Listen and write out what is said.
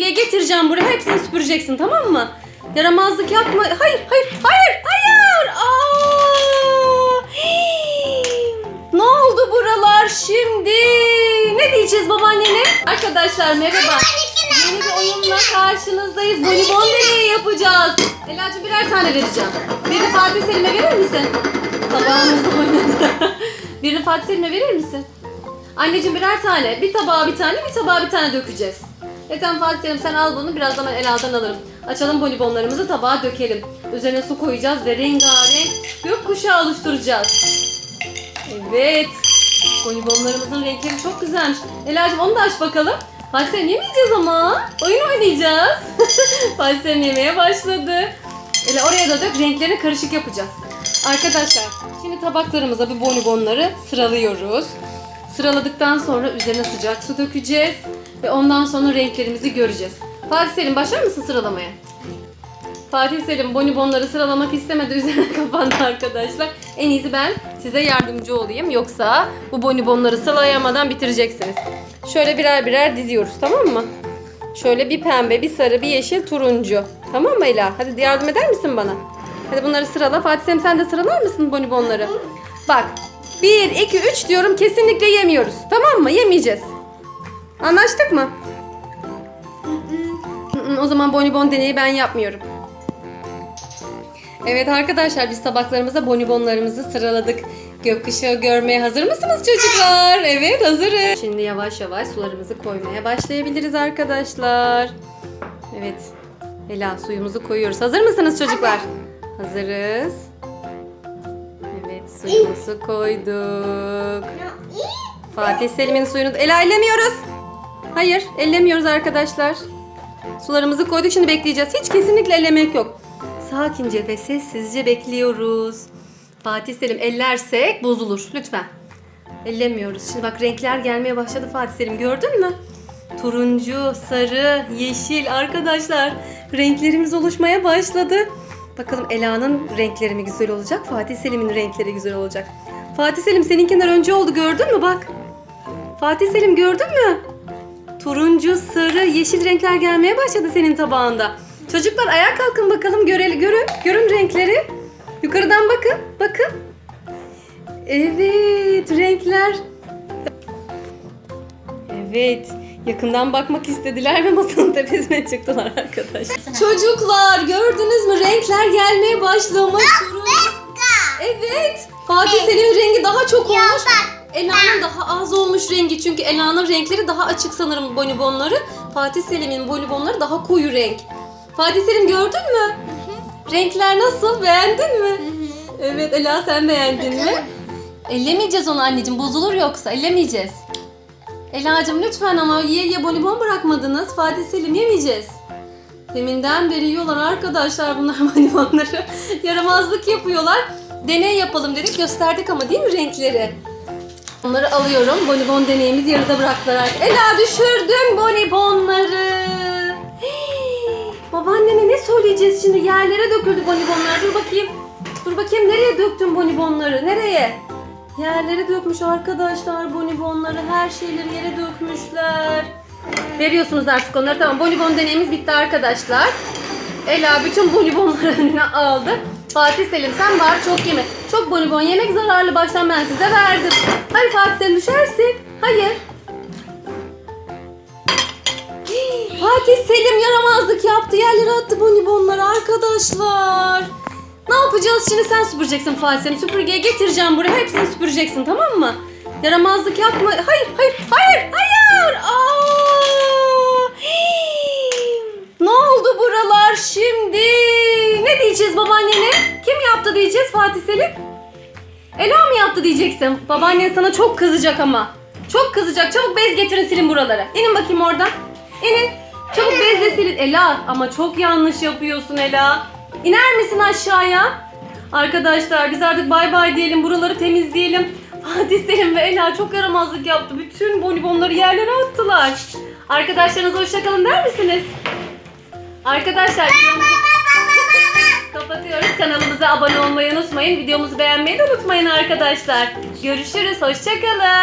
süpürgeye getireceğim buraya. Hepsini süpüreceksin tamam mı? Yaramazlık yapma. Hayır, hayır, hayır, hayır. Aa! Hii! Ne oldu buralar şimdi? Ne diyeceğiz babaannene? Arkadaşlar merhaba. Yeni bir oyunla karşınızdayız. Bonibon deneyi yapacağız. Ela'cığım birer tane vereceğim. Birini Fatih Selim'e verir misin? Tabağımızda oynadı. Birini Fatih Selim'e verir misin? Anneciğim birer tane. Bir tabağa bir tane, bir tabağa bir tane dökeceğiz. E tamam Fatih sen al bunu. Birazdan ben Ela'dan alırım. Açalım bonibonlarımızı tabağa dökelim. Üzerine su koyacağız ve rengarenk gökkuşağı oluşturacağız. Evet. Bonibonlarımızın renkleri çok güzelmiş. Ela'cığım onu da aç bakalım. Fatih Selim yemeyeceğiz ama. Oyun oynayacağız. Fatih Selim yemeye başladı. Ela oraya da dök. Renklerini karışık yapacağız. Arkadaşlar şimdi tabaklarımıza bu bonibonları sıralıyoruz. Sıraladıktan sonra üzerine sıcak su dökeceğiz. Ve ondan sonra renklerimizi göreceğiz. Fatih Selim başlar mısın sıralamaya? Fatih Selim bonibonları sıralamak istemedi üzerine kapandı arkadaşlar. En iyisi ben size yardımcı olayım. Yoksa bu bonibonları sıralayamadan bitireceksiniz. Şöyle birer birer diziyoruz tamam mı? Şöyle bir pembe, bir sarı, bir yeşil, turuncu. Tamam mı Ela? Hadi yardım eder misin bana? Hadi bunları sırala. Fatih Selim sen de sıralar mısın bonibonları? Bak 1, 2, 3 diyorum kesinlikle yemiyoruz. Tamam mı? Yemeyeceğiz. Anlaştık mı? O zaman bonibon deneyi ben yapmıyorum. Evet arkadaşlar biz tabaklarımıza bonibonlarımızı sıraladık. Gökkuşağı görmeye hazır mısınız çocuklar? Evet hazırız. Şimdi yavaş yavaş sularımızı koymaya başlayabiliriz arkadaşlar. Evet. Ela suyumuzu koyuyoruz. Hazır mısınız çocuklar? Hazırız. Evet suyumuzu koyduk. Fatih Selim'in suyunu Ela ellemiyoruz. Hayır ellemiyoruz arkadaşlar. Sularımızı koyduk şimdi bekleyeceğiz. Hiç kesinlikle ellemek yok. Sakince ve sessizce bekliyoruz. Fatih Selim ellersek bozulur lütfen. Ellemiyoruz. Şimdi bak renkler gelmeye başladı Fatih Selim gördün mü? Turuncu, sarı, yeşil arkadaşlar. Renklerimiz oluşmaya başladı. Bakalım Ela'nın renkleri mi güzel olacak? Fatih Selim'in renkleri güzel olacak. Fatih Selim seninkinden önce oldu gördün mü bak? Fatih Selim gördün mü? Turuncu, sarı, yeşil renkler gelmeye başladı senin tabağında. Çocuklar ayağa kalkın bakalım göreli görün. Görün renkleri. Yukarıdan bakın. Bakın. Evet, renkler. Evet. Yakından bakmak istediler ve masanın tepesine çıktılar arkadaşlar. Çocuklar gördünüz mü? Renkler gelmeye başlamış. Evet. Fatih Selim'in rengi daha çok olmuş. Ela'nın daha az olmuş rengi çünkü Ela'nın renkleri daha açık sanırım bonibonları. Fatih Selim'in bonibonları daha koyu renk. Fatih Selim gördün mü? Renkler nasıl? Beğendin mi? Evet Ela sen beğendin mi? Ellemeyeceğiz onu anneciğim bozulur yoksa ellemeyeceğiz. Ela'cığım lütfen ama ye ye bonibon bırakmadınız. Fatih Selim yemeyeceğiz. Deminden beri yiyorlar arkadaşlar bunlar bonibonları. Yaramazlık yapıyorlar. Deney yapalım dedik gösterdik ama değil mi renkleri? Onları alıyorum. Bonibon deneyimizi yarıda bıraktılar. Ela düşürdün bonibonları. Hii, Babaannene ne söyleyeceğiz şimdi? Yerlere döküldü bonibonlar. Dur bakayım. Dur bakayım nereye döktün bonibonları? Nereye? Yerlere dökmüş arkadaşlar bonibonları. Her şeyleri yere dökmüşler. Veriyorsunuz artık onları. Tamam bonibon deneyimiz bitti arkadaşlar. Ela bütün bonibonları önüne aldı. Fatih Selim sen var çok yeme. Çok bonibon yemek zararlı baştan ben size verdim. Hayır Fatih Selim düşersin. Hayır. Fatih Selim yaramazlık yaptı. Yerlere attı bonibonları arkadaşlar. Ne yapacağız şimdi sen süpüreceksin Fatih Selim. Süpürgeye getireceğim buraya. Hepsini süpüreceksin tamam mı? Yaramazlık yapma. Hayır hayır hayır hayır. Aa! Ne oldu buralar şimdi? Ne diyeceğiz babaannene? Kim yaptı diyeceğiz Fatih Selim? Ela mı yaptı diyeceksin? Babaannen sana çok kızacak ama. Çok kızacak. Çabuk bez getirin silin buraları. İnin bakayım oradan. İnin. Çabuk bezle silin. Ela ama çok yanlış yapıyorsun Ela. İner misin aşağıya? Arkadaşlar biz artık bay bay diyelim. Buraları temizleyelim. Fatih Selim ve Ela çok yaramazlık yaptı. Bütün bonibonları yerlere attılar. Arkadaşlarınıza hoşçakalın der misiniz? Arkadaşlar kapatıyoruz. Kanalımıza abone olmayı unutmayın. Videomuzu beğenmeyi de unutmayın arkadaşlar. Görüşürüz. Hoşçakalın.